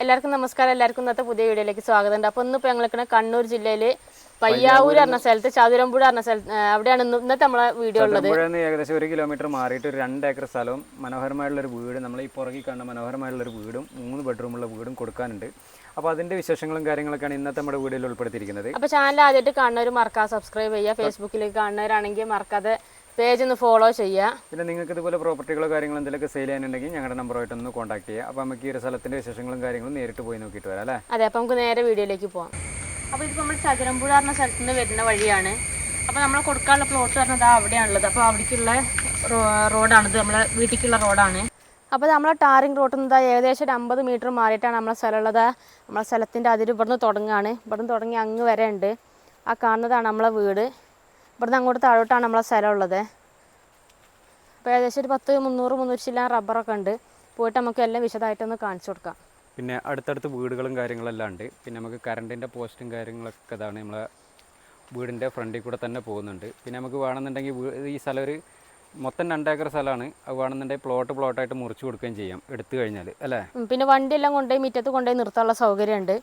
എല്ലാവർക്കും നമസ്കാരം. എല്ലാവർക്കും ഇന്നത്തെ പുതിയ വീഡിയോയിലേക്ക് സ്വാഗതം ഉണ്ട് അപ്പോൾ ഇന്നിപ്പോൾ ഞങ്ങൾ കണ്ണൂർ ജില്ലയിൽ പയ്യാവൂർ പറഞ്ഞ സ്ഥലത്ത് ചതുരമ്പുഴ പറഞ്ഞ സ്ഥലത്ത് അവിടെയാണ് ഇന്ന് ഇന്നത്തെ നമ്മളെ വീഡിയോ ഉള്ളത്. ഏകദേശം ഒരു കിലോമീറ്റർ മാറിയിട്ട് ഒരു രണ്ട് ഏക്കർ സ്ഥലവും മനോഹരമായുള്ള ഒരു വീട് നമ്മൾ ഈ പുറകിൽ കാണുന്ന മനോഹരമായുള്ള ഒരു വീടും മൂന്ന് ബെഡ്റൂമുള്ള വീടും കൊടുക്കാനുണ്ട്. അപ്പോൾ അതിന്റെ വിശേഷങ്ങളും കാര്യങ്ങളൊക്കെയാണ് ഇന്നത്തെ നമ്മുടെ വീഡിയോയിൽ ഉൾപ്പെടുത്തിയിരിക്കുന്നത്. അപ്പോൾ ചാനൽ ആദ്യമായിട്ട് കാണുന്നവർ മറക്കാതെ സബ്സ്ക്രൈബ് ചെയ്യുക. ഫേസ്ബുക്കിലേക്ക് കാണുന്നവരാണെങ്കിൽ മറക്കാതെ പേജ് ഒന്ന് ഫോളോ ചെയ്യുക പിന്നെ നിങ്ങൾക്ക് ഇതുപോലെ പ്രോപ്പർട്ടികളോ കാര്യങ്ങളോ എന്തെങ്കിലും സെയിൽ ചെയ്യാനുണ്ടെങ്കിൽ ഞങ്ങളുടെ നമ്പറുമായിട്ട് ഒന്ന് കോൺടാക്ട് ചെയ്യുക അപ്പോൾ നമുക്ക് ഈ ഒരു സ്ഥലത്തിന്റെ വിശേഷങ്ങളും കാര്യങ്ങളും നേരിട്ട് പോയി നോക്കിയിട്ട് വരാം അല്ലേ? അതെ അപ്പോൾ നമുക്ക് നേരെ വീഡിയോയിലേക്ക് പോകാം അപ്പോൾ ഇതിപ്പോൾ നമ്മൾ ചതുരമ്പുഴ പറഞ്ഞ സ്ഥലത്ത് നിന്ന് വരുന്ന വഴിയാണ്. അപ്പോൾ നമ്മൾ കൊടുക്കാനുള്ള പ്ലോട്ട് പറഞ്ഞത് അവിടെയാണുള്ളത്. അപ്പോൾ അവിടേക്കുള്ള റോഡാണ് റോഡാണിത്. നമ്മളെ വീട്ടിലേക്കുള്ള റോഡാണ്. അപ്പോൾ നമ്മളെ ടാറിംഗ് റോട്ടിൽ നിന്ന് ഏകദേശം ഒരു അമ്പത് മീറ്റർ മാറിയിട്ടാണ് നമ്മളെ സ്ഥലമുള്ളത്. നമ്മളെ സ്ഥലത്തിന്റെ അതിര് ഇവിടുന്ന് തുടങ്ങുകയാണ് ഇവിടുന്ന് തുടങ്ങി അങ്ങ് വരെ ഉണ്ട്. ആ കാണുന്നതാണ് നമ്മളെ വീട്. ഇവിടുന്ന് അങ്ങോട്ട് താഴോട്ടാണ് നമ്മളെ സ്ഥലമുള്ളത്. അപ്പോൾ ഏകദേശം ഒരു പത്ത് മുന്നൂറ് മുന്നൂറ്റി ചില്ലാൻ റബ്ബറൊക്കെ ഉണ്ട്. പോയിട്ട് നമുക്ക് എല്ലാം വിശദമായിട്ടൊന്ന് കാണിച്ചു കൊടുക്കാം. പിന്നെ അടുത്തടുത്ത് വീടുകളും കാര്യങ്ങളെല്ലാം ഉണ്ട്. പിന്നെ നമുക്ക് കറണ്ടിന്റെ പോസ്റ്റും കാര്യങ്ങളൊക്കെ ഇതാണ് നമ്മളെ വീടിന്റെ ഫ്രണ്ടിൽ കൂടെ തന്നെ പോകുന്നുണ്ട്. പിന്നെ നമുക്ക് വേണമെന്നുണ്ടെങ്കിൽ ഈ സ്ഥലം ഒരു മൊത്തം രണ്ടേക്കർ സ്ഥലമാണ്. അത് വേണമെന്നുണ്ടെങ്കിൽ പ്ലോട്ട് പ്ലോട്ടായിട്ട് മുറിച്ച് കൊടുക്കുകയും ചെയ്യാം. എടുത്തു കഴിഞ്ഞാൽ അല്ലേ? പിന്നെ വണ്ടി എല്ലാം കൊണ്ടുപോയി മുറ്റത്ത് കൊണ്ടുപോയി നിർത്താനുള്ള സൗകര്യമുണ്ട്.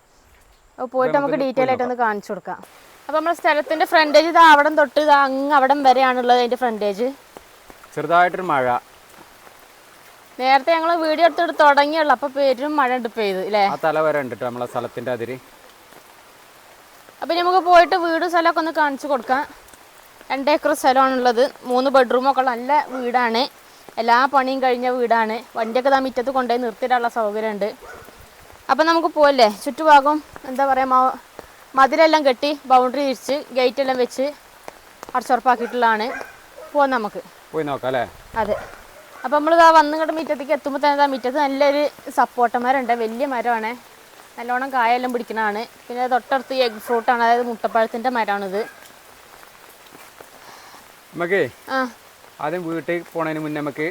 പോയിട്ട് നമുക്ക് ഡീറ്റെയിൽ ആയിട്ടൊന്ന് കാണിച്ചു കൊടുക്കാം. അപ്പോൾ നമ്മുടെ സ്ഥലത്തിന്റെ ഫ്രണ്ടേജ് ഇതാ അവിടം തൊട്ട് ഇതാ അങ്ങ് അവിടം വരെയാണുള്ളത് അതിന്റെ ഫ്രണ്ടേജ് ചെറുതായിട്ടൊരു മഴ. നേരത്തെ ഞങ്ങൾ വീഡിയോ എടുത്തിട്ട് തുടങ്ങിയുള്ളു അപ്പോൾ പേരും മഴ ഉണ്ട് പെയ്ത് അല്ലേ ആ തല വരെ ഉണ്ട് നമ്മളെ സ്ഥലത്തിന്റെ അതിര് അപ്പോൾ നമുക്ക് പോയിട്ട് വീട് സ്ഥലമൊക്കെ ഒന്ന് കാണിച്ചു കൊടുക്കാം. രണ്ട് ഏക്കർ സ്ഥലമാണുള്ളത് മൂന്ന് ബെഡ്റൂമൊക്കെ ഉള്ള നല്ല വീടാണ്. എല്ലാ പണിയും കഴിഞ്ഞ വീടാണ്. വണ്ടിയൊക്കെ താ മുറ്റത്ത് കൊണ്ടുപോയി നിർത്തിയിടാനുള്ള സൗകര്യമുണ്ട്. അപ്പം നമുക്ക് പോവല്ലേ ചുറ്റുഭാഗം എന്താ പറയുക മതിലെല്ലാം കെട്ടി ബൗണ്ടറി തിരിച്ച് ഗേറ്റ് എല്ലാം വെച്ച് അടച്ചുറപ്പാക്കിയിട്ടുള്ളതാണ്. പോകാം നമുക്ക്. പോയി നോക്കാം അല്ലേ അതെ. അപ്പം നമ്മൾ ഇതാ വന്ന് ഇങ്ങോട്ട് മുറ്റത്തേക്ക് എത്തുമ്പോൾ തന്നെ മുറ്റത്ത് നല്ലൊരു സപ്പോട്ട മരമുണ്ട്. വലിയ മരമാണ്. നല്ലോണം കായെല്ലാം പിടിക്കണതാണ്. പിന്നെ തൊട്ടടുത്ത് എഗ് ഫ്രൂട്ടാണ് അതായത് മുട്ടപ്പഴത്തിന്റെ മരമാണിത്. നമുക്കേ ആ. ആദ്യം വീട്ടിൽ പോണതിന് മുന്നേ നമുക്ക്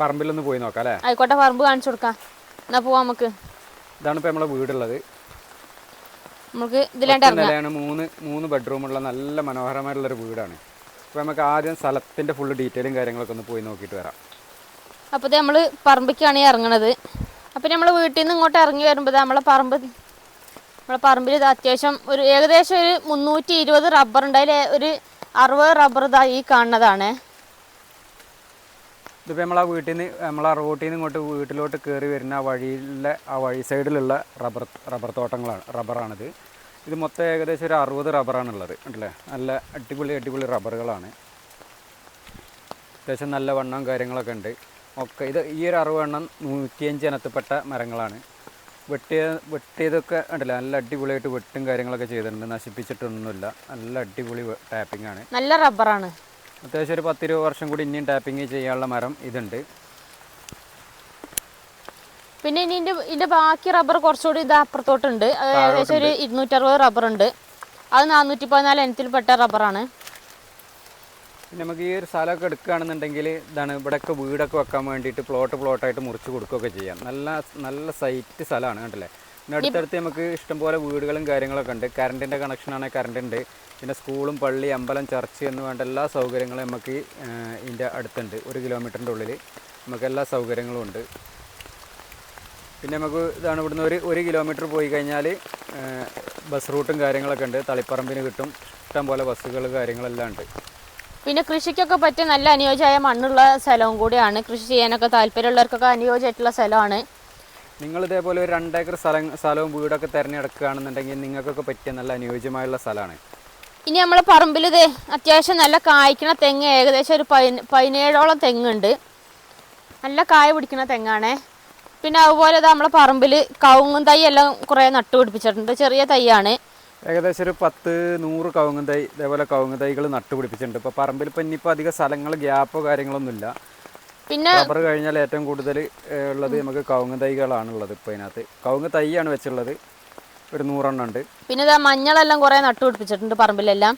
പറമ്പിലൊന്ന് പോയി നോക്കാം അല്ലേ ആയിക്കോട്ടെ പറമ്പ് കാണിച്ചു കൊടുക്കാം. എന്നാൽ പോവാം നമുക്ക്. ഇതാണ് ഇപ്പോൾ നമ്മളെ വീടുള്ളത്. നമുക്ക് ഇതിലാണ്ട് നിലയാണ് മൂന്ന് മൂന്ന് ബെഡ്റൂമുള്ള നല്ല മനോഹരമായിട്ടുള്ളൊരു വീടാണ്. അപ്പോൾ നമുക്ക് ആദ്യം സ്ഥലത്തിന്റെ ഫുള്ള് ഡീറ്റെയിലും കാര്യങ്ങളൊക്കെ ഒന്ന് പോയി നോക്കിയിട്ട് വരാം. അപ്പോൾ ഇത് നമ്മൾ പറമ്പിക്കാണ് ഇറങ്ങണത്. അപ്പോൾ നമ്മൾ വീട്ടിൽ നിന്ന് ഇങ്ങോട്ട് ഇറങ്ങി വരുമ്പോൾ നമ്മളെ പറമ്പ് നമ്മളെ പറമ്പിൽ ഇത് അത്യാവശ്യം ഒരു ഏകദേശം ഒരു മുന്നൂറ്റി ഇരുപത് റബ്ബർ ഉണ്ടായാലും ഒരു അറുപത് റബ്ബർ ഇതായി കാണുന്നതാണ്. ഇതിപ്പോൾ നമ്മളാ വീട്ടിൽ നിന്ന് നമ്മളാ റോട്ടിൽ നിന്ന് ഇങ്ങോട്ട് വീട്ടിലോട്ട് കയറി വരുന്ന ആ വഴിയിലെ ആ വഴി സൈഡിലുള്ള റബ്ബർ റബ്ബർ തോട്ടങ്ങളാണ് റബ്ബറാണിത്. ഇത് മൊത്തം ഏകദേശം ഒരു അറുപത് റബ്ബറാണുള്ളത് ഉണ്ടല്ലേ നല്ല അടിപൊളി അടിപൊളി റബ്ബറുകളാണ്. അത്യാവശ്യം നല്ല വണ്ണവും കാര്യങ്ങളൊക്കെ ഉണ്ട്. ഒക്കെ ഇത് ഈ ഒരു അറുപതെണ്ണം നൂറ്റിയഞ്ച് ഇനത്തിൽപ്പെട്ട മരങ്ങളാണ്. വെട്ടിയ വെട്ടിയതൊക്കെ ഉണ്ടല്ലോ നല്ല അടിപൊളിയായിട്ട് വെട്ടും കാര്യങ്ങളൊക്കെ ചെയ്തിട്ടുണ്ട്. നശിപ്പിച്ചിട്ടൊന്നുമില്ല. നല്ല അടിപൊളി ടാപ്പിംഗ് ആണ് നല്ല റബ്ബറാണ്. അത്യാവശ്യം ഒരു പത്തിരുപത് വർഷം കൂടി ഇനിയും ടാപ്പിംഗ് ചെയ്യാനുള്ള മരം ഇതുണ്ട്. പിന്നെ ഇനി ഇതിന്റെ ബാക്കി റബ്ബർ കുറച്ചുകൂടി ഇത് അപ്പുറത്തോട്ടുണ്ട്. ഏകദേശം ഒരു ഇരുന്നൂറ്ററുപത് റബ്ബർ ഉണ്ട് അത് നാനൂറ്റി പതിനാല് ഇനത്തിൽപ്പെട്ട റബ്ബറാണ്. പിന്നെ നമുക്ക് ഈ ഒരു സ്ഥലമൊക്കെ എടുക്കുകയാണെന്നുണ്ടെങ്കിൽ ഇതാണ് ഇവിടെയൊക്കെ വീടൊക്കെ വെക്കാൻ വേണ്ടിയിട്ട് പ്ലോട്ട് പ്ലോട്ടായിട്ട് മുറിച്ച് കൊടുക്കുകയൊക്കെ ചെയ്യാം. നല്ല നല്ല സൈറ്റ് സ്ഥലമാണ് കണ്ടല്ലേ? പിന്നെ അടുത്തടുത്ത് നമുക്ക് ഇഷ്ടംപോലെ വീടുകളും കാര്യങ്ങളൊക്കെ ഉണ്ട്. കറണ്ടിന്റെ കണക്ഷനാണെങ്കിൽ കറണ്ട് ഉണ്ട്. പിന്നെ സ്കൂളും പള്ളി അമ്പലം ചർച്ച് എന്ന് വേണ്ട എല്ലാ സൗകര്യങ്ങളും നമുക്ക് ഇതിന്റെ അടുത്തുണ്ട്. ഒരു കിലോമീറ്ററിന്റെ ഉള്ളിൽ നമുക്ക് എല്ലാ സൗകര്യങ്ങളും ഉണ്ട്. പിന്നെ നമുക്ക് ഇതാണ് ഇവിടുന്ന് ഒരു ഒരു കിലോമീറ്റർ പോയി കഴിഞ്ഞാൽ ബസ് റൂട്ടും കാര്യങ്ങളൊക്കെ ഉണ്ട്. തളിപ്പറമ്പിന് കിട്ടും. ഇഷ്ടം പോലെ ബസ്സുകൾ കാര്യങ്ങളെല്ലാം ഉണ്ട്. പിന്നെ കൃഷിക്കൊക്കെ പറ്റിയ നല്ല അനുയോജ്യമായ മണ്ണുള്ള സ്ഥലവും കൂടിയാണ്. കൃഷി ചെയ്യാനൊക്കെ താല്പര്യമുള്ളവർക്കൊക്കെ അനുയോജ്യമായിട്ടുള്ള സ്ഥലമാണ്. നിങ്ങൾ ഇതേപോലെ ഒരു രണ്ടേക്കർ സ്ഥലം സ്ഥലവും വീടൊക്കെ തിരഞ്ഞെടുക്കുകയാണെന്നുണ്ടെങ്കിൽ നിങ്ങൾക്കൊക്കെ പറ്റിയ നല്ല അനുയോജ്യമായുള്ള സ്ഥലമാണ്. ഇനി നമ്മൾ പറമ്പിൽ ഇത് അത്യാവശ്യം നല്ല കായ്ക്കണ തെങ്ങ് ഏകദേശം ഒരു പതിന പതിനേഴോളം തെങ്ങുണ്ട്. നല്ല കായ പിടിക്കുന്ന തെങ്ങാണേ. പിന്നെ അതുപോലെ ഇത് നമ്മളെ പറമ്പിൽ കവുങ്ങും തൈ എല്ലാം കുറേ നട്ടുപിടിപ്പിച്ചിട്ടുണ്ട് ചെറിയ തൈയാണ്. ഏകദേശം ഒരു പത്ത് നൂറ് കവുങ്ങ് തൈ ഇതേപോലെ കവുങ്ങ് തൈകൾ നട്ടുപിടിപ്പിച്ചിട്ടുണ്ട് ഇപ്പോൾ പറമ്പിൽ ഇപ്പം ഇനിയിപ്പോൾ അധികം സ്ഥലങ്ങൾ ഗ്യാപ്പോ കാര്യങ്ങളൊന്നുമില്ല പിന്നെ റബ്ബർ കഴിഞ്ഞാൽ ഏറ്റവും കൂടുതൽ ഉള്ളത് നമുക്ക് കവുങ്ങ് തൈകളാണുള്ളത് ഇപ്പോൾ അതിനകത്ത് കവുങ്ങ് തൈയാണ് വെച്ചുള്ളത്. ഒരു നൂറെണ്ണം ഉണ്ട്. പിന്നെ ഇതാ മഞ്ഞളെല്ലാം കുറേ നട്ടു പിടിപ്പിച്ചിട്ടുണ്ട് പറമ്പിലെല്ലാം.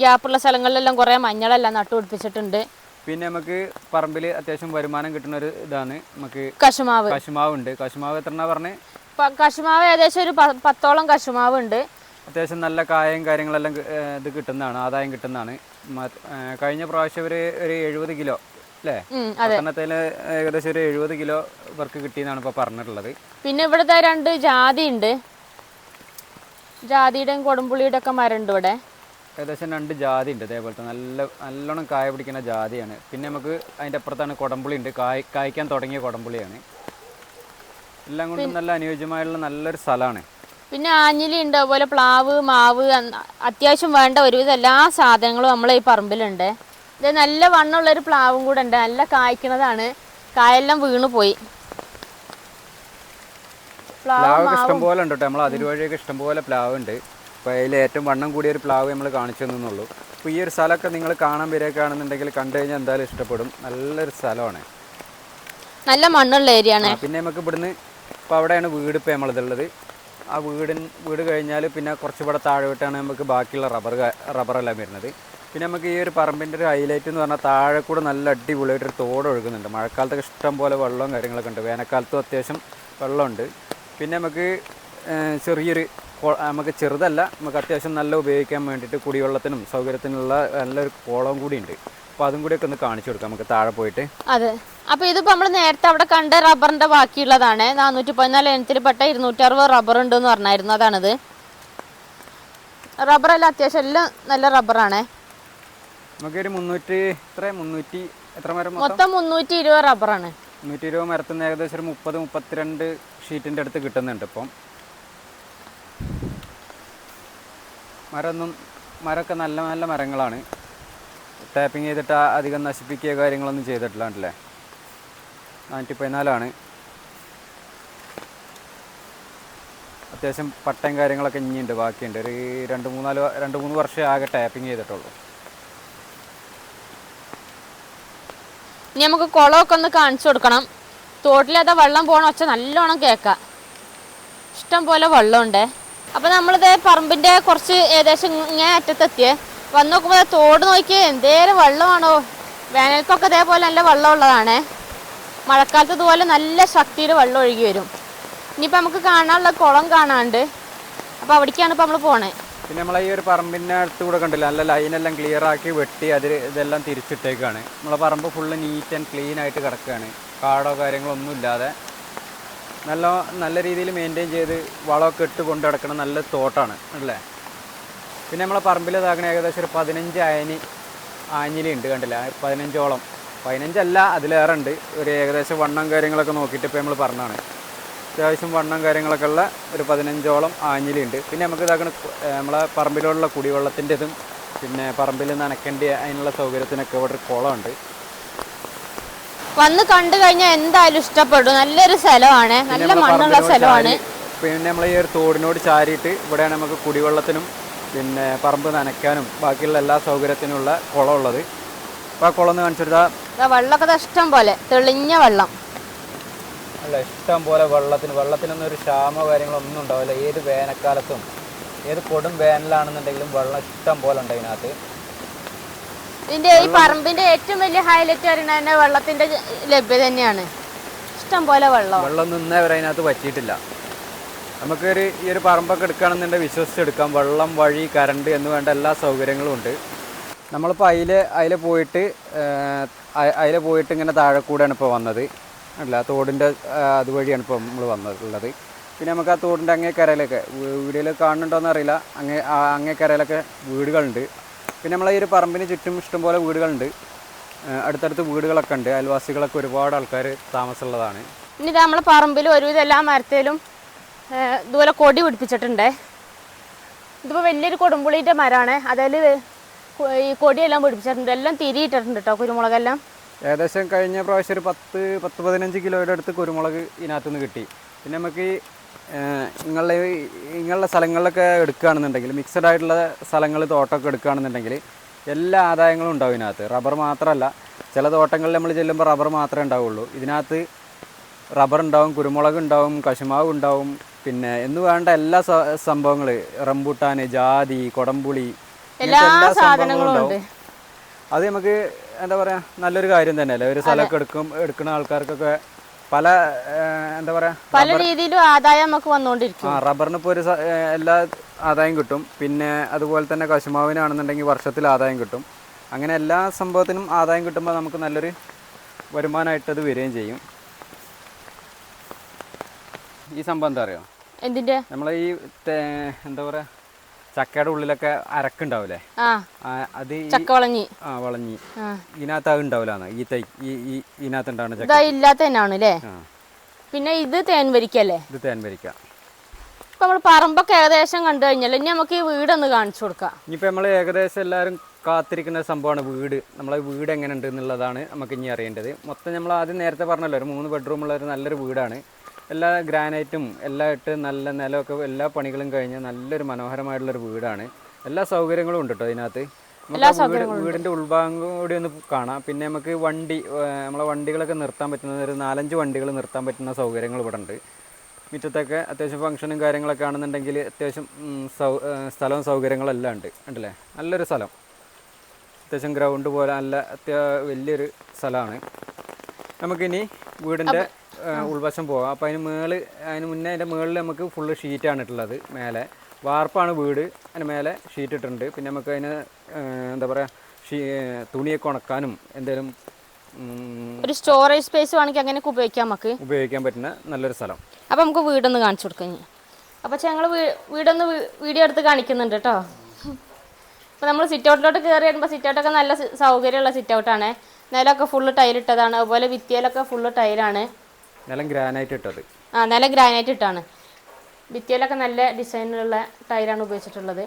ഗ്യാപ്പുള്ള സ്ഥലങ്ങളിലെല്ലാം കുറേ മഞ്ഞളെല്ലാം നട്ടു പിടിപ്പിച്ചിട്ടുണ്ട്. പിന്നെ നമുക്ക് പറമ്പിൽ അത്യാവശ്യം വരുമാനം കിട്ടുന്ന ഒരു ഇതാണ്. നമുക്ക് കശുമാവ്. കശുമാവ് ഉണ്ട്. കശുമാവ് എത്ര പറഞ്ഞ്? കശുമാവ് ഏകദേശം ഒരു പത്തോളം കശുമാവ് ഉണ്ട്. അത്യാവശ്യം നല്ല കായം കാര്യങ്ങളെല്ലാം ഇത് കിട്ടുന്നതാണ്. ആദായം കിട്ടുന്നതാണ്. കഴിഞ്ഞ പ്രാവശ്യം ഒരു ഒരു എഴുപത് കിലോ അല്ലേ? ഏകദേശം ഒരു എഴുപത് കിലോ വർക്ക് കിട്ടിയെന്നാണ് ഇപ്പൊ പറഞ്ഞിട്ടുള്ളത്. പിന്നെ ഇവിടുത്തെ രണ്ട് ജാതി ഉണ്ട് ജാതിയുടെയും കൊടുമ്പുള്ളിയുടെ ഒക്കെ മരം ഉണ്ട് ഇവിടെ. ഏകദേശം രണ്ട് ജാതി ഉണ്ട് അതേപോലത്തെ നല്ല നല്ലോണം കായ പിടിക്കുന്ന ജാതിയാണ്. പിന്നെ നമുക്ക് അതിന്റെ അപ്പുറത്താണ് കൊടംപുളി ഉണ്ട്. കായ് കായ്ക്കാൻ തുടങ്ങിയ കൊടംപുളിയാണ്. എല്ലാം കൊണ്ടും നല്ല അനുയോജ്യമായുള്ള നല്ലൊരു സ്ഥലമാണ്. പിന്നെ ആഞ്ഞിലി ഉണ്ട്. അതുപോലെ പ്ലാവ് മാവ് അത്യാവശ്യം വേണ്ട ഒരുവിധം എല്ലാ സാധനങ്ങളും നമ്മളെ ഈ പറമ്പിലുണ്ട്. ഇത് നല്ല വണ്ണമുള്ളൊരു പ്ലാവും കൂടെ ഉണ്ട്. നല്ല കായ്ക്കുന്നതാണ്. കായെല്ലാം വീണു പോയി പ്ലാവ് ഇഷ്ടം ഇഷ്ടംപോലെ ഉണ്ട് കേട്ടോ നമ്മൾ അതിരുവഴിയൊക്കെ ഇഷ്ടംപോലെ പ്ലാവ് ഉണ്ട്. അപ്പോൾ അതിൽ ഏറ്റവും വണ്ണം കൂടിയ ഒരു പ്ലാവ് നമ്മൾ കാണിച്ചു തന്നുള്ളൂ അപ്പോൾ ഈ ഒരു സ്ഥലമൊക്കെ നിങ്ങൾ കാണാൻ വരികയാണെന്നുണ്ടെങ്കിൽ കണ്ടു കഴിഞ്ഞാൽ എന്തായാലും ഇഷ്ടപ്പെടും. നല്ലൊരു സ്ഥലമാണ്. നല്ല മണ്ണുള്ള ഏരിയ ആണ്. പിന്നെ നമുക്ക് ഇവിടുന്ന് ഇപ്പൊ അവിടെയാണ് വീട് ഇപ്പോൾ നമ്മളിതുള്ളത്. ആ വീടിൻ വീട് കഴിഞ്ഞാൽ പിന്നെ കുറച്ച് ഇവിടെ താഴോട്ടാണ് നമുക്ക് ബാക്കിയുള്ള റബ്ബർ റബ്ബറെല്ലാം വരുന്നത്. പിന്നെ നമുക്ക് ഈ ഒരു പറമ്പിന്റെ ഒരു ഹൈലൈറ്റ് എന്ന് പറഞ്ഞാൽ താഴെ കൂടെ നല്ല അടിപൊളിയായിട്ടൊരു തോട് ഒഴുകുന്നുണ്ട്. മഴക്കാലത്തൊക്കെ ഇഷ്ടം പോലെ വെള്ളവും കാര്യങ്ങളൊക്കെ ഉണ്ട്. വേനൽക്കാലത്തും അത്യാവശ്യം വെള്ളമുണ്ട്. പിന്നെ നമുക്ക് ചെറിയൊരു നമുക്ക് ചെറുതല്ല നമുക്ക് അത്യാവശ്യം നല്ല ഉപയോഗിക്കാൻ വേണ്ടിയിട്ട് കുടിവെള്ളത്തിനും സൗകര്യത്തിനുള്ള നല്ലൊരു കോളവും കൂടി ഉണ്ട്. അപ്പോൾ അതും കൂടി ഒക്കെ ഒന്ന് കാണിച്ചു കൊടുക്കാം നമുക്ക് താഴെ പോയിട്ട്. അതെ. അപ്പൊ ഇതിപ്പോ നമ്മൾ നേരത്തെ അവിടെ കണ്ട റബ്ബറിന്റെ ബാക്കിയുള്ളതാണ്. നാനൂറ്റി പതിനാല് ഇനത്തിൽപ്പെട്ട ഇരുന്നൂറ്റി അറുപത് റബ്ബർ ഉണ്ട് എന്ന് പറഞ്ഞായിരുന്നു. അതാണിത്. റബ്ബറെല്ലാം അത്യാവശ്യം എല്ലാം നല്ല റബ്ബറാണ്. നമുക്കൊരു മുന്നൂറ്റി എത്ര മുന്നൂറ്റി എത്ര മരം മൊത്തം? മൊത്തം മുന്നൂറ്റി ഇരുപത് റബ്ബറാണ്. മുന്നൂറ്റി ഇരുപത് മരത്തിൽ നിന്ന് ഏകദേശം ഒരു മുപ്പത് മുപ്പത്തിരണ്ട് ഷീറ്റിന്റെ അടുത്ത് കിട്ടുന്നുണ്ട് ഇപ്പം. മരമൊന്നും മരമൊക്കെ നല്ല നല്ല മരങ്ങളാണ്. ടാപ്പിംഗ് ചെയ്തിട്ട് അധികം നശിപ്പിക്കുക കാര്യങ്ങളൊന്നും ചെയ്തിട്ടില്ല കണ്ടില്ലേ? നാനൂറ്റി പതിനാലാണ് അത്യാവശ്യം പട്ടയും കാര്യങ്ങളൊക്കെ ഇനിയുണ്ട് ബാക്കിയുണ്ട്. ഒരു രണ്ട് മൂന്നാൽ രണ്ട് മൂന്ന് വർഷം ആകെ ടാപ്പിംഗ് ചെയ്തിട്ടുള്ളൂ. ഇനി നമുക്ക് കുളമൊക്കെ ഒന്ന് കാണിച്ചു കൊടുക്കണം. തോട്ടിലതാ വെള്ളം പോണ ഒച്ച നല്ലോണം കേൾക്കാം. ഇഷ്ടം പോലെ വെള്ളമുണ്ട്. അപ്പം നമ്മളിത് പറമ്പിന്റെ കുറച്ച് ഏകദേശം ഇങ്ങനെ അറ്റത്തെത്തിയേ. വന്ന് നോക്കുമ്പോൾ തോട് നോക്കിയേ എന്തേലും വെള്ളമാണോ? വേനൽക്കൊക്കെ ഇതേപോലെ നല്ല വെള്ളം ഉള്ളതാണ് മഴക്കാലത്ത് ഇതുപോലെ നല്ല ശക്തിയിൽ വെള്ളം ഒഴുകി വരും. ഇനിയിപ്പോൾ നമുക്ക് കാണാനുള്ള കുളം കാണാണ്ട്. അപ്പോൾ അവിടേക്കാണ് ഇപ്പോൾ നമ്മൾ പോണേ. പിന്നെ നമ്മളെ ഈ ഒരു പറമ്പിന്റെ അടുത്ത് കൂടെ കണ്ടില്ല നല്ല ലൈൻ എല്ലാം ക്ലിയർ ആക്കി വെട്ടി അതിൽ ഇതെല്ലാം തിരിച്ചിട്ടേക്കാണ്. നമ്മളെ പറമ്പ് ഫുള്ള് നീറ്റ് ആൻഡ് ക്ലീൻ ആയിട്ട് കിടക്കുകയാണ് കാടോ കാര്യങ്ങളോ ഒന്നും ഇല്ലാതെ നല്ല നല്ല രീതിയിൽ മെയിന്റെയിൻ ചെയ്ത് വളമൊക്കെ ഇട്ട് കൊണ്ട് നടക്കണ നല്ല തോട്ടാണ് അല്ലേ? പിന്നെ നമ്മളെ പറമ്പിൽ ഇതാക്കണ ഏകദേശം ഒരു പതിനഞ്ച് അയനി ആഞ്ഞിലി ഉണ്ട് കണ്ടില്ല? പതിനഞ്ചോളം. പതിനഞ്ചല്ല അതിലേറെ ഉണ്ട്. ഒരു ഏകദേശം വണ്ണം കാര്യങ്ങളൊക്കെ നോക്കിയിട്ട് ഇപ്പോൾ നമ്മൾ പറഞ്ഞാണ് അത്യാവശ്യം വണ്ണം കാര്യങ്ങളൊക്കെ ഉള്ള ഒരു പതിനഞ്ചോളം ആഞ്ഞിലി ഉണ്ട്. പിന്നെ നമുക്ക് ഇതാക്കണ നമ്മളെ പറമ്പിലുള്ള കുടിവെള്ളത്തിന്റെതും പിന്നെ പറമ്പിൽ നനക്കേണ്ട അതിനുള്ള സൗകര്യത്തിനൊക്കെ ഇവിടെ ഒരു കുളമുണ്ട് വന്ന് കണ്ടു കഴിഞ്ഞാൽ എന്തായാലും ഇഷ്ടപ്പെടും. നല്ലൊരു സ്ഥലമാണ്. നല്ല മണ്ണുള്ള സ്ഥലമാണ്. പിന്നെ നമ്മൾ ഈ ഒരു തോടിനോട് ചാരിയിട്ട് ഇവിടെയാണ് നമുക്ക് കുടിവെള്ളത്തിനും പിന്നെ പറമ്പ് നനയ്ക്കാനും ബാക്കിയുള്ള എല്ലാ സൗകര്യത്തിനുള്ള കുളമുള്ളത് അപ്പോൾ ആ കുളം ഒന്ന് കാണിച്ചെടുത്താൽ ദാ വെള്ളമൊക്കെ ഇഷ്ടം പോലെ തെളിഞ്ഞ വെള്ളം. അല്ല ഇഷ്ടം പോലെ വെള്ളത്തിന് വെള്ളത്തിനൊന്നും ഒരു ക്ഷാമോ കാര്യങ്ങളൊന്നും ഉണ്ടാവില്ല. ഏത് വേനൽക്കാലത്തും ഏത് കൊടും വേനലാണെന്നുണ്ടെങ്കിലും വെള്ളം ഇഷ്ടം പോലെ ഉണ്ട് ഇതിന്റെ ഈ പറമ്പിന്റെ ഏറ്റവും വലിയ ഹൈലൈറ്റ് പറയുന്നത് വെള്ളത്തിന്റെ ലഭ്യത തന്നെയാണ്. ഇഷ്ടം പോലെ വെള്ളം. വെള്ളം നിന്നേ വരെ അതിനകത്ത് പറ്റിയിട്ടില്ല. നമുക്കൊരു ഈ ഒരു പറമ്പൊക്കെ എടുക്കുകയാണെന്നുണ്ടെങ്കിൽ വിശ്വസിച്ചെടുക്കാം വെള്ളം വഴി കറണ്ട് എന്ന് വേണ്ട എല്ലാ സൗകര്യങ്ങളും ഉണ്ട്. നമ്മളിപ്പോൾ അതിൽ അതിൽ പോയിട്ട് അതിൽ പോയിട്ട് ഇങ്ങനെ താഴെ കൂടെയാണ് ഇപ്പോൾ വന്നത്. അല്ല തോടിന്റെ അതുവഴിയാണ് ഇപ്പോൾ നമ്മൾ വന്നിട്ടുള്ളത്. പിന്നെ നമുക്ക് ആ തോടിന്റെ അങ്ങേ കരയിലൊക്കെ വീഡിയോയിൽ കാണുന്നുണ്ടോയെന്ന് അറിയില്ല. അങ്ങേ അങ്ങേക്കരയിലൊക്കെ അങ്ങേ കരയിലൊക്കെ വീടുകളുണ്ട്. പിന്നെ നമ്മളെ ഈ ഒരു പറമ്പിന് ചുറ്റും ഇഷ്ടംപോലെ വീടുകളുണ്ട്. അടുത്തടുത്ത് വീടുകളൊക്കെ ഉണ്ട്. അയൽവാസികളൊക്കെ ഒരുപാട് ആൾക്കാർ താമസമുള്ളതാണ്. ഇനി ഇതാ നമ്മളെ പറമ്പിൽ ഒരുവിധം എല്ലാ മരത്തിലും ഇതുപോലെ കൊടി പിടിപ്പിച്ചിട്ടുണ്ട്. ഇതിപ്പോൾ വലിയൊരു കൊടുമ്പുളീന്റെ മരമാണ് അതിൽ ഈ കൊടിയെല്ലാം പിടിപ്പിച്ചിട്ടുണ്ട്. എല്ലാം തിരിയിട്ടിട്ടുണ്ട് കേട്ടോ കുരുമുളകെല്ലാം. ഏകദേശം കഴിഞ്ഞ പ്രാവശ്യം ഒരു പത്ത് പത്ത് പതിനഞ്ച് കിലോയുടെ അടുത്ത് കുരുമുളക് ഇതിനകത്തുനിന്ന് കിട്ടി. പിന്നെ നമുക്ക് ഈ ഇങ്ങളുടെ ഇങ്ങനെയുള്ള സ്ഥലങ്ങളിലൊക്കെ എടുക്കുകയാണെന്നുണ്ടെങ്കിൽ മിക്സഡ് ആയിട്ടുള്ള സ്ഥലങ്ങൾ തോട്ടമൊക്കെ എടുക്കുകയാണെന്നുണ്ടെങ്കിൽ എല്ലാ ആദായങ്ങളും ഉണ്ടാവും ഇതിനകത്ത്. റബ്ബർ മാത്രമല്ല ചില തോട്ടങ്ങളിൽ നമ്മൾ ചെല്ലുമ്പോൾ റബ്ബർ മാത്രമേ ഉണ്ടാവുള്ളൂ. ഇതിനകത്ത് റബ്ബർ ഉണ്ടാവും കുരുമുളക് ഉണ്ടാവും കശുമാവ് ഉണ്ടാവും. പിന്നെ എന്ന് വേണ്ട എല്ലാ സംഭവങ്ങൾ റംബുട്ടാൻ ജാതി കൊടംപുളി എല്ലാ സാധനങ്ങളും അത് നമുക്ക് എന്താ പറയുക നല്ലൊരു കാര്യം തന്നെയല്ലേ? ഒരു സ്ഥലമൊക്കെ എടുക്കും എടുക്കുന്ന ആൾക്കാർക്കൊക്കെ പല എന്താ പറയാ പല രീതിയിലും ആദായം നമുക്ക് വന്നുകൊണ്ടിരിക്കും. ആ റബ്ബറിന് ഇപ്പോൾ ഒരു എല്ലാ ആദായം കിട്ടും. പിന്നെ അതുപോലെ തന്നെ കശുമാവിനാണെന്നുണ്ടെങ്കിൽ വർഷത്തിൽ ആദായം കിട്ടും. അങ്ങനെ എല്ലാ സംഭവത്തിനും ആദായം കിട്ടുമ്പോൾ നമുക്ക് നല്ലൊരു വരുമാനമായിട്ട് അത് വരികയും ചെയ്യും. ഈ സംഭവം എന്താ അറിയോ? എന്തിന്റെ? നമ്മളെ ഈ എന്താ പറയുക ചക്കയുടെ ഉള്ളിലൊക്കെ അരക്കുണ്ടാവില്ലേ അത് ചക്ക വളഞ്ഞി. ആ വളഞ്ഞി. ഇതിനകത്ത് അത് ഉണ്ടാവില്ല ഈ തൈ ഈ ഇതിനകത്ത് ഉണ്ടാവുന്ന ചക്ക? ഇല്ലാത്ത തന്നെയാണ് അല്ലേ പിന്നെ ഇത് തേൻ വരിക്കല്ലേ ഇത് തേൻ വരിക്ക. ഇപ്പൊ നമ്മൾ പറമ്പൊക്കെ ഏകദേശം കണ്ടു കഴിഞ്ഞാൽ ഇനി നമുക്ക് ഈ വീടൊന്ന് കാണിച്ചു കൊടുക്കാം. ഇനിയിപ്പോൾ നമ്മൾ ഏകദേശം എല്ലാവരും കാത്തിരിക്കുന്ന സംഭവമാണ് വീട്. നമ്മളെ വീട് എങ്ങനെ ഉണ്ട് എന്നുള്ളതാണ് നമുക്ക് ഇനി അറിയേണ്ടത്. മൊത്തം നമ്മൾ ആദ്യം നേരത്തെ പറഞ്ഞല്ലോ ഒരു മൂന്ന് ബെഡ്റൂമുള്ള ഒരു നല്ലൊരു വീടാണ്. എല്ലാ ഗ്രാനൈറ്റും എല്ലാം ഇട്ട് നല്ല നിലമൊക്കെ എല്ലാ പണികളും കഴിഞ്ഞ് നല്ലൊരു മനോഹരമായിട്ടുള്ളൊരു വീടാണ്. എല്ലാ സൗകര്യങ്ങളും ഉണ്ട് കേട്ടോ അതിനകത്ത് വീടിന്റെ ഉൾഭാഗം കൂടി ഒന്ന് കാണാം. പിന്നെ നമുക്ക് വണ്ടി നമ്മളെ വണ്ടികളൊക്കെ നിർത്താൻ പറ്റുന്ന ഒരു നാലഞ്ച് വണ്ടികൾ നിർത്താൻ പറ്റുന്ന സൗകര്യങ്ങൾ ഇവിടെ ഉണ്ട്. മുറ്റത്തൊക്കെ അത്യാവശ്യം ഫംഗ്ഷനും കാര്യങ്ങളൊക്കെ ആണെന്നുണ്ടെങ്കിൽ അത്യാവശ്യം സൗ സ്ഥലവും സൗകര്യങ്ങളെല്ലാം ഉണ്ട്. ഉണ്ടല്ലേ? നല്ലൊരു സ്ഥലം. അത്യാവശ്യം ഗ്രൗണ്ട് പോലെ നല്ല അത്യാ വലിയൊരു സ്ഥലമാണ്. നമുക്കിനി വീടിന്റെ ഏർ, ഉൾവശം പോകാം അപ്പോൾ അതിന് മേൾ അതിന് മുന്നേ അതിന്റെ മുകളിൽ നമുക്ക് ഫുള്ള് ഷീറ്റാണ് ഇട്ടുള്ളത് മേലെ. വാർപ്പാണ് വീട് അതിന് മേലെ ഷീറ്റ് ഇട്ടിട്ടുണ്ട്. പിന്നെ നമുക്ക് അതിന് എന്താ പറയുക ഷീ തുണിയൊക്കെ ഉണക്കാനും എന്തെങ്കിലും ഒരു സ്റ്റോറേജ് സ്പേസ് വേണമെങ്കിൽ അങ്ങനെ ഉപയോഗിക്കാം നമുക്ക്. ഉപയോഗിക്കാൻ പറ്റുന്ന നല്ലൊരു സ്ഥലം. അപ്പം നമുക്ക് വീടൊന്ന് കാണിച്ചു കൊടുക്കാം അപ്പം അപ്പോൾ ഞങ്ങൾ വീടൊന്ന് വീഡിയോ എടുത്ത് കാണിക്കുന്നുണ്ട് കേട്ടോ. അപ്പോൾ നമ്മൾ സിറ്റ് ഔട്ടിലോട്ട് കയറി വരുമ്പോൾ സിറ്റ് ഔട്ടൊക്കെ നല്ല സൗകര്യമുള്ള സിറ്റ് ഔട്ടാണ് നിലമൊക്കെ ഫുള്ള് ടൈലിട്ടതാണ് അതുപോലെ ഭിത്തിയിലൊക്കെ ഫുള്ള് ടൈലാണ് നിലം ഗ്രാനൈറ്റ് ഇട്ടത്. ആ നില ഗ്രാനൈറ്റ് ഇട്ടാണ്. ഭിത്തിയിലൊക്കെ നല്ല ഡിസൈനിലുള്ള ടൈലാണ് ഉപയോഗിച്ചിട്ടുള്ളത്.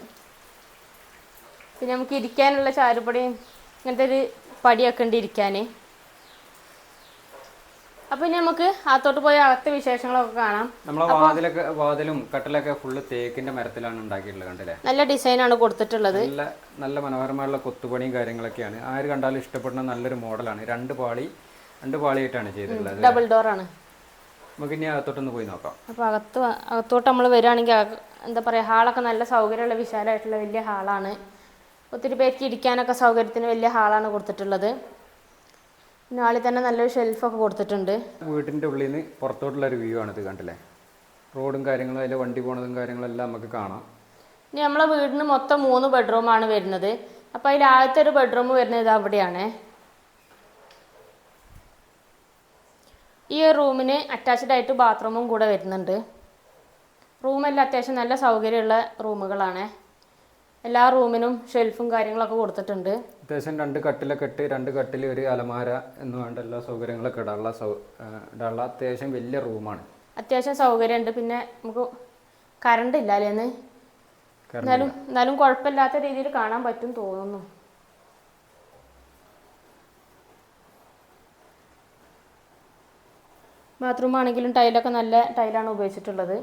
പിന്നെ നമുക്ക് ഇരിക്കാനുള്ള ചാരുപടിയും ഇങ്ങനത്തെ ഒരു പടിയൊക്കെ ഉണ്ട് ഇരിക്കാൻ അപ്പൊ ഇനി നമുക്ക് അകത്തോട്ട് പോയി അകത്തെ വിശേഷങ്ങളൊക്കെ കാണാം. നമ്മളെ വാതിലൊക്കെ വാതിലും കട്ടിലൊക്കെ ഫുള്ള് തേക്കിന്റെ മരത്തിലാണ് ഉണ്ടാക്കിയിട്ടുള്ളത് കണ്ടില്ലേ? നല്ല ഡിസൈനാണ് കൊടുത്തിട്ടുള്ളത്. നല്ല നല്ല മനോഹരമായുള്ള കൊത്തുപണിയും കാര്യങ്ങളൊക്കെയാണ്. ആര് കണ്ടാലും ഇഷ്ടപ്പെടുന്ന നല്ലൊരു മോഡലാണ്. രണ്ട് പാളി രണ്ട് പാളിയായിട്ടാണ് ചെയ്തിട്ടുള്ളത്. ഡബിൾ ഡോറാണ് നമുക്ക് ഇനി അകത്തോട്ടൊന്ന് പോയി നോക്കാം. അപ്പോൾ അകത്ത് അകത്തോട്ട് നമ്മൾ വരികയാണെങ്കിൽ എന്താ പറയുക ഹാളൊക്കെ നല്ല സൗകര്യമുള്ള വിശാലമായിട്ടുള്ള വലിയ ഹാളാണ്. ഒത്തിരി പേർക്ക് ഇരിക്കാനൊക്കെ സൗകര്യത്തിന് വലിയ ഹാളാണ് കൊടുത്തിട്ടുള്ളത്. പിന്നെ ആളിൽ തന്നെ നല്ലൊരു ഷെൽഫൊക്കെ കൊടുത്തിട്ടുണ്ട്. വീട്ടിന്റെ ഉള്ളിൽ നിന്ന് പുറത്തോട്ടുള്ള ഒരു വ്യൂ ആണ് ഇത് കണ്ടില്ലേ? റോഡും കാര്യങ്ങളും അതിലെ വണ്ടി പോണതും കാര്യങ്ങളെല്ലാം നമുക്ക് കാണാം. ഇനി നമ്മളെ വീടിന് മൊത്തം മൂന്ന് ബെഡ്റൂമാണ് വരുന്നത്. അപ്പോൾ അതിൽ ആദ്യത്തെ ഒരു ബെഡ്റൂം വരുന്നത് അവിടെയാണ് ഈ റൂമിന് അറ്റാച്ച്ഡ് ആയിട്ട് ബാത്റൂമും കൂടെ വരുന്നുണ്ട്. റൂമെല്ലാം അത്യാവശ്യം നല്ല സൗകര്യമുള്ള റൂമുകളാണ്. എല്ലാ റൂമിനും ഷെൽഫും കാര്യങ്ങളൊക്കെ കൊടുത്തിട്ടുണ്ട്. അത്യാവശ്യം രണ്ട് കട്ടിലൊക്കെ ഇട്ട് രണ്ട് കട്ടിൽ ഒരു അലമാര എന്ന് വേണ്ട എല്ലാ സൗകര്യങ്ങളൊക്കെ ഇടാനുള്ള ഇടാനുള്ള അത്യാവശ്യം വലിയ റൂമാണ്. അത്യാവശ്യം സൗകര്യമുണ്ട്. പിന്നെ നമുക്ക് കറണ്ട് ഇല്ല അല്ലേന്ന് എന്നാലും എന്നാലും കുഴപ്പമില്ലാത്ത രീതിയിൽ കാണാൻ പറ്റും തോന്നുന്നു. ബാത്റൂം ആണെങ്കിലും ടൈലൊക്കെ നല്ല ടൈലാണ് ഉപയോഗിച്ചിട്ടുള്ളത്.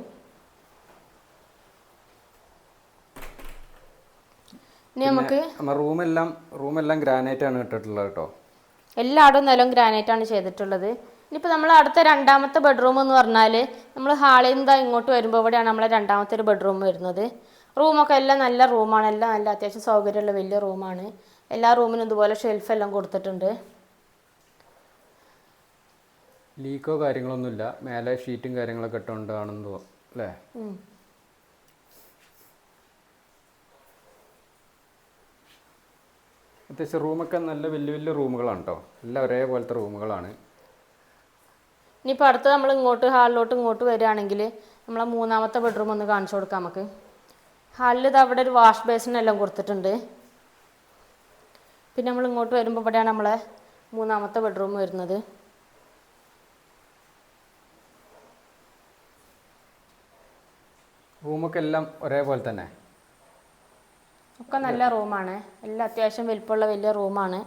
ഇനി നമുക്ക് റൂമെല്ലാം റൂമെല്ലാം ഗ്രാനൈറ്റ് ആണ് ഇട്ടിട്ടുള്ളത് കേട്ടോ എല്ലായിടും നിലം ഗ്രാനൈറ്റ് ആണ് ചെയ്തിട്ടുള്ളത്. ഇനിയിപ്പോൾ നമ്മൾ അടുത്ത രണ്ടാമത്തെ ബെഡ്റൂം എന്ന് പറഞ്ഞാൽ നമ്മൾ ഹാളിൽ നിന്ന് ഇങ്ങോട്ട് വരുമ്പോൾ ഇവിടെയാണ് നമ്മളെ രണ്ടാമത്തെ ഒരു ബെഡ്റൂം വരുന്നത്. റൂമൊക്കെ എല്ലാം നല്ല റൂമാണ്. എല്ലാം നല്ല അത്യാവശ്യം സൗകര്യമുള്ള വലിയ റൂമാണ്. എല്ലാ റൂമിനും ഇതുപോലെ ഷെൽഫ് എല്ലാം കൊടുത്തിട്ടുണ്ട്. ലീക്കോ കാര്യങ്ങളൊന്നുമില്ല. മേലെ ഷീറ്റും കാര്യങ്ങളൊക്കെ ഇട്ടുകൊണ്ടാണെന്ന് തോന്നുന്നു. അല്ലേ. അത്യാവശ്യം റൂമൊക്കെ നല്ല വലിയ വലിയ റൂമുകളാണ് കേട്ടോ എല്ലാം ഒരേപോലത്തെ റൂമുകളാണ്. ഇനിയിപ്പോൾ അടുത്ത് നമ്മൾ ഇങ്ങോട്ട് ഹാളിലോട്ട് ഇങ്ങോട്ട് വരികയാണെങ്കിൽ നമ്മളെ മൂന്നാമത്തെ ബെഡ്റൂം ഒന്ന് കാണിച്ചു കൊടുക്കാം നമുക്ക്. ഹാളിൽ ഇത് അവിടെ ഒരു വാഷ് ബേസിൻ എല്ലാം കൊടുത്തിട്ടുണ്ട്. പിന്നെ നമ്മൾ ഇങ്ങോട്ട് വരുമ്പോൾ ഇവിടെയാണ് നമ്മളെ മൂന്നാമത്തെ ബെഡ്റൂം വരുന്നത്. റൂമൊക്കെ എല്ലാം ഒരേപോലെ തന്നെ? ഒക്കെ നല്ല റൂമാണ്. എല്ലാം അത്യാവശ്യം വലിപ്പമുള്ള വലിയ റൂമാണ്.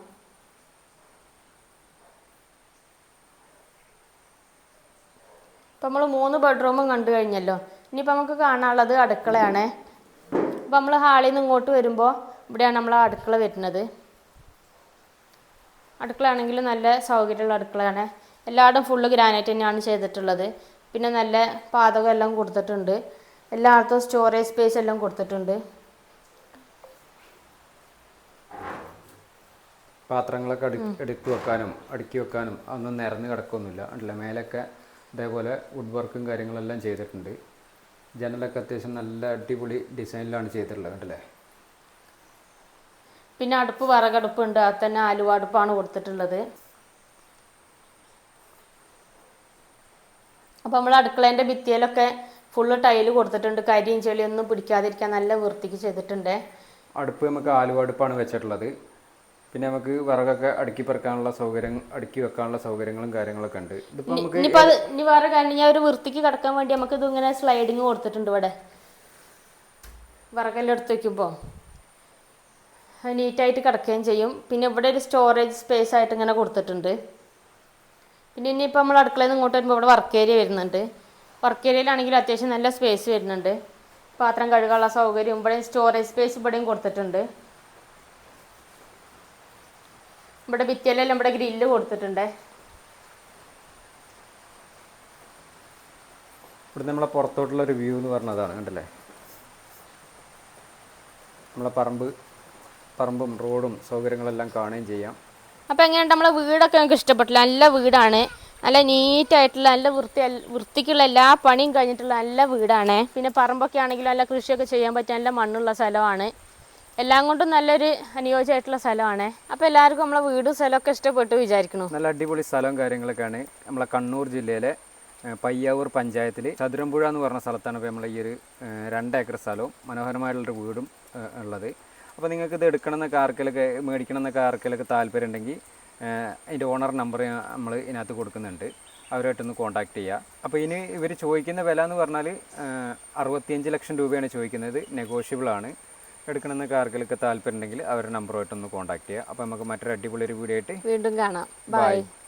ഇപ്പം നമ്മൾ മൂന്ന് ബെഡ്റൂമും കണ്ടു കഴിഞ്ഞല്ലോ. ഇനിയിപ്പോൾ നമുക്ക് കാണാനുള്ളത് അടുക്കളയാണ്. അപ്പം നമ്മൾ ഹാളിൽ നിന്ന് ഇങ്ങോട്ട് വരുമ്പോൾ ഇവിടെയാണ് നമ്മൾ അടുക്കള വരുന്നത്. അടുക്കളയാണെങ്കിലും നല്ല സൗകര്യമുള്ള അടുക്കളയാണ്. എല്ലായിടും ഫുള്ള് ഗ്രാനൈറ്റ് തന്നെയാണ് ചെയ്തിട്ടുള്ളത്. പിന്നെ നല്ല പാതകം എല്ലാം കൊടുത്തിട്ടുണ്ട്. എല്ലായിടത്തും സ്റ്റോറേജ് സ്പേസ് എല്ലാം കൊടുത്തിട്ടുണ്ട്. പാത്രങ്ങളൊക്കെ എടുത്തു വെക്കാനും അടുക്കി വെക്കാനും അതൊന്നും നിരന്ന് കിടക്കൊന്നുമില്ല. അല്ല മേലൊക്കെ ഇതേപോലെ വുഡ് വർക്കും കാര്യങ്ങളെല്ലാം ചെയ്തിട്ടുണ്ട്. ജനലൊക്കെ അത്യാവശ്യം നല്ല അടിപൊളി ഡിസൈനിലാണ് ചെയ്തിട്ടുള്ളത് കണ്ടല്ലേ? പിന്നെ അടുപ്പ് വിറകടുപ്പുണ്ട്. അത് തന്നെ ആലുവ അടുപ്പാണ് കൊടുത്തിട്ടുള്ളത്. അപ്പോൾ നമ്മൾ അടുക്കളേന്റെ ഭിത്തിയിലൊക്കെ ഫുള്ള് ടൈൽ കൊടുത്തിട്ടുണ്ട്. കരിയും ചെളിയൊന്നും പിടിക്കാതിരിക്കാൻ നല്ല വൃത്തിക്ക് ചെയ്തിട്ടുണ്ട്. അടുപ്പ് നമുക്ക് ആലുവ അടുപ്പാണ് വെച്ചിട്ടുള്ളത്. പിന്നെ നമുക്ക് വിറകൊക്കെ അടുക്കി പെറുക്കാനുള്ള സൗകര്യം അടുക്കി വെക്കാനുള്ള സൗകര്യങ്ങളും കാര്യങ്ങളൊക്കെ ഉണ്ട്. നമുക്ക് ഇനിയിപ്പോൾ അത് ഇനി വേറെ കാര്യം ഞാൻ ഒരു വൃത്തിക്ക് കിടക്കാൻ വേണ്ടി നമുക്ക് ഇത് ഇങ്ങനെ സ്ലൈഡിങ് കൊടുത്തിട്ടുണ്ട് ഇവിടെ. വിറകെല്ലാം എടുത്ത് വെക്കുമ്പോൾ നീറ്റായിട്ട് കിടക്കുകയും ചെയ്യും. പിന്നെ ഇവിടെ ഒരു സ്റ്റോറേജ് സ്പേസ് ആയിട്ട് ഇങ്ങനെ കൊടുത്തിട്ടുണ്ട്. പിന്നെ ഇനിയിപ്പോൾ നമ്മൾ അടുക്കളയിൽ നിന്ന് ഇങ്ങോട്ട് വരുമ്പോൾ ഇവിടെ വർക്ക് ഏരിയ വരുന്നുണ്ട്. വർക്ക് ഏരിയയിലാണെങ്കിൽ അത്യാവശ്യം നല്ല സ്പേസ് വരുന്നുണ്ട്. പാത്രം കഴുകാനുള്ള സൗകര്യം ഇവിടെയും സ്റ്റോറേജ് സ്പേസ് ഇവിടെയും കൊടുത്തിട്ടുണ്ട്. ഇവിടെ ഭിത്തിയിലെല്ലാം ഇവിടെ ഗ്രില്ല് കൊടുത്തിട്ടുണ്ട്. ഇവിടെ നമ്മളെ പുറത്തോട്ടുള്ള ഒരു വ്യൂ എന്ന് പറഞ്ഞതാണ് കണ്ടല്ലേ? നമ്മളെ പറമ്പ് പറമ്പും റോഡും സൗകര്യങ്ങളെല്ലാം കാണുകയും ചെയ്യാം. അപ്പോൾ എങ്ങനെയുണ്ട്? നമ്മളെ വീടൊക്കെ ഞങ്ങൾക്ക് ഇഷ്ടപ്പെട്ടില്ല നല്ല വീടാണ്. നല്ല നീറ്റായിട്ടുള്ള നല്ല വൃത്തി വൃത്തിക്കുള്ള എല്ലാ പണിയും കഴിഞ്ഞിട്ടുള്ള നല്ല വീടാണ്. പിന്നെ പറമ്പൊക്കെ ആണെങ്കിലും നല്ല കൃഷിയൊക്കെ ചെയ്യാൻ പറ്റിയ നല്ല മണ്ണുള്ള സ്ഥലമാണ്. എല്ലാം കൊണ്ടും നല്ലൊരു അനുയോജ്യമായിട്ടുള്ള സ്ഥലമാണ്. അപ്പോൾ എല്ലാവർക്കും നമ്മളെ വീടും സ്ഥലമൊക്കെ ഇഷ്ടപ്പെട്ടു വിചാരിക്കുന്നു നല്ല അടിപൊളി സ്ഥലവും കാര്യങ്ങളൊക്കെയാണ് നമ്മളെ കണ്ണൂർ ജില്ലയിലെ പയ്യാവൂർ പഞ്ചായത്തിൽ ചതുരമ്പുഴ എന്ന് പറഞ്ഞ സ്ഥലത്താണ് ഇപ്പോൾ നമ്മളെ ഈ ഒരു രണ്ടേക്കർ സ്ഥലവും മനോഹരമായിട്ടുള്ളൊരു വീടും ഉള്ളത്. അപ്പോൾ നിങ്ങൾക്ക് ഇത് എടുക്കണം എന്നൊക്കെ ആർക്കെങ്കിലൊക്കെ മേടിക്കണം ആർക്കെങ്കിലൊക്കെ താല്പര്യം ഉണ്ടെങ്കിൽ അതിന്റെ ഓണർ നമ്പർ നമ്മൾ ഇതിനകത്ത് കൊടുക്കുന്നുണ്ട്. അവരുമായിട്ടൊന്ന് കോൺടാക്ട് ചെയ്യുക അപ്പോൾ ഇനി ഇവർ ചോദിക്കുന്ന വില എന്ന് പറഞ്ഞാൽ അറുപത്തിയഞ്ച് ലക്ഷം രൂപയാണ് ചോദിക്കുന്നത്. നെഗോഷ്യബിൾ ആണ്. എടുക്കണമെന്നൊക്കെ ആർക്കെങ്കിലൊക്കെ താല്പര്യം ഉണ്ടെങ്കിൽ അവരുടെ നമ്പറുമായിട്ടൊന്ന് കോൺടാക്ട് ചെയ്യുക അപ്പോൾ നമുക്ക് മറ്റൊരു അടിപൊളി ഒരു വീഡിയോ ആയിട്ട് വീണ്ടും കാണാം. ബൈ